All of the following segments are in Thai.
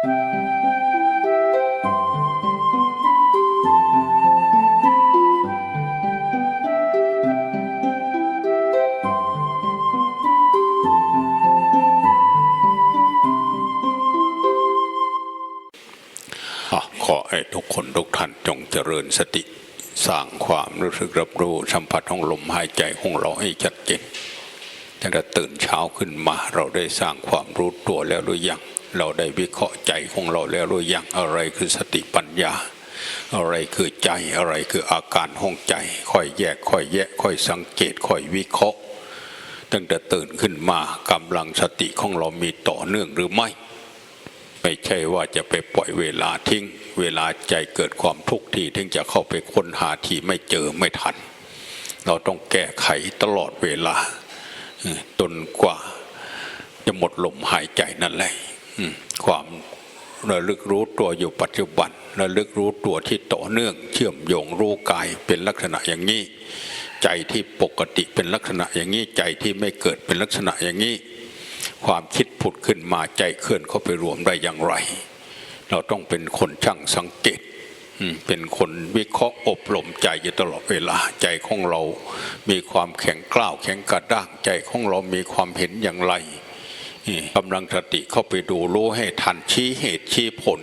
ขอให้ทุกคนทุกท่านจงเจริญสติสร้างความรู้สึกรับรู้สัมผัสของลมหายใจของเราให้ชัดเจนตั้งแต่ตื่นเช้าขึ้นมาเราได้สร้างความรู้ตัวแล้วหรือยัง เราได้วิเคราะห์ใจของเราแล้วหรือยังอะไรคือสติปัญญา อะไรคือใจอะไรคืออาการห้องใจ ค่อยแยกค่อยแยะค่อยสังเกตค่อยวิเคราะห์ ตั้งแต่ตื่นขึ้นมากำลังสติของเรามีต่อเนื่องหรือไม่ ไม่ใช่ว่าจะไปปล่อยเวลาทิ้ง เวลาใจเกิดความทุกข์ที่ถึงจะเข้าไปค้นหาที่ไม่เจอไม่ทัน เราต้องแก้ไขตลอดเวลาจนกว่าจะหมดลมหายใจนั่นแหละ ความระลึกรู้ตัวอยู่ปัจจุบันระลึกรู้ตัวที่ต่อเนื่อง เชื่อมโยงรู้กายเป็นลักษณะอย่างนี้ ใจที่ปกติเป็นลักษณะอย่างนี้ ใจที่ไม่เกิดเป็นลักษณะอย่างนี้ ความคิดผุดขึ้นมาใจเคลื่อนเข้าไปรวมได้อย่างไร เราต้องเป็นคนช่างสังเกตเป็นคนวิเคราะห์อบรมใจอยู่ตลอดเวลาใจของเรา มีความแข็งกล้าวแข็งกระด้างใจของเรามีความเห็นอย่างไร กำลังสติเข้าไปดูรู้ให้ทันชี้เหตุชี้ผล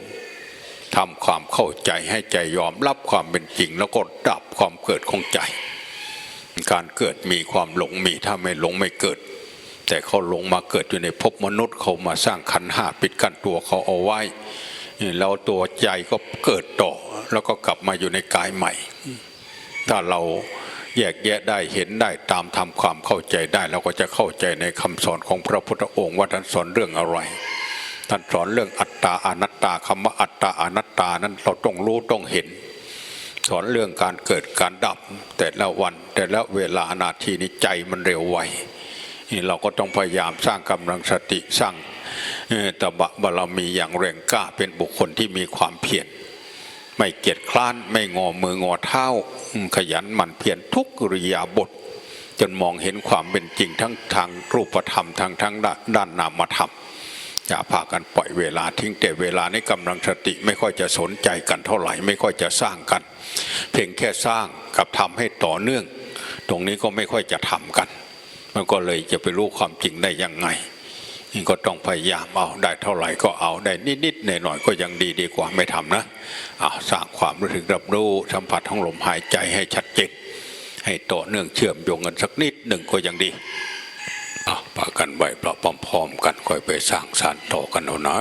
ทำความเข้าใจให้ใจยอมรับความเป็นจริง แล้วก็ดับความเกิดของใจ การเกิดมีความหลงมีถ้าไม่หลงไม่เกิด แต่เขาหลงมาเกิดอยู่ในภพมนุษย์เขามาสร้างขันห้าปิดกั้นตัวเขาเอาไว้แล้วตัวใจก็เกิดต่อ แล้วก็กลับมาอยู่ในกายใหม่ ถ้าเรา แยกแยะได้เห็นได้ตามทำความเข้าใจได้เราก็จะเข้าใจในคำสอนของพระพุทธองค์ว่าท่านสอนเรื่องอะไรท่านสอนเรื่องอัตตาอนัตตาคำว่าอัตตาอนัตตานั้นเราต้องรู้ต้องเห็น สอนเรื่องการเกิดการดับ แต่ละวันแต่ละเวลานาทีนี้ใจมันเร็วไวนี่เราก็ต้องพยายามสร้างกำลังสติสร้างตบะบารมีอย่างแรงกล้าเป็นบุคคลที่มีความเพียร ไม่เกียจคร้านไม่งอมืองอเท้าขยันหมั่นเพียรทุกกริยาบท จนมองเห็นความเป็นจริงทั้งทางรูปธรรมทางทั้งด้านนามธรรมอย่าพากันปล่อยเวลาทิ้งแต่เวลาในกำลังสติไม่ค่อยจะสนใจกันเท่าไหร่ไม่ค่อยจะสร้างกัน เพียงแค่สร้างกับทำให้ต่อเนื่อง ตรงนี้ก็ไม่ค่อยจะทำกัน มันก็เลยจะไปรู้ความจริงได้ยังไง ก็ต้องพยายามเอาได้เท่าไหร่ก็เอาได้นิดๆหน่อยๆก็ยังดีดีกว่าไม่ทำนะเอาสร้างความรู้สึกรับรู้สัมผัสของลมหายใจให้ชัดเจนให้ต่อเนื่องเชื่อมโยงกันสักนิดหนึ่งก็ยังดีเอาปะกันไว้เพราะพร้อมๆกันค่อยไปสร้างสารต่อกันเอานะ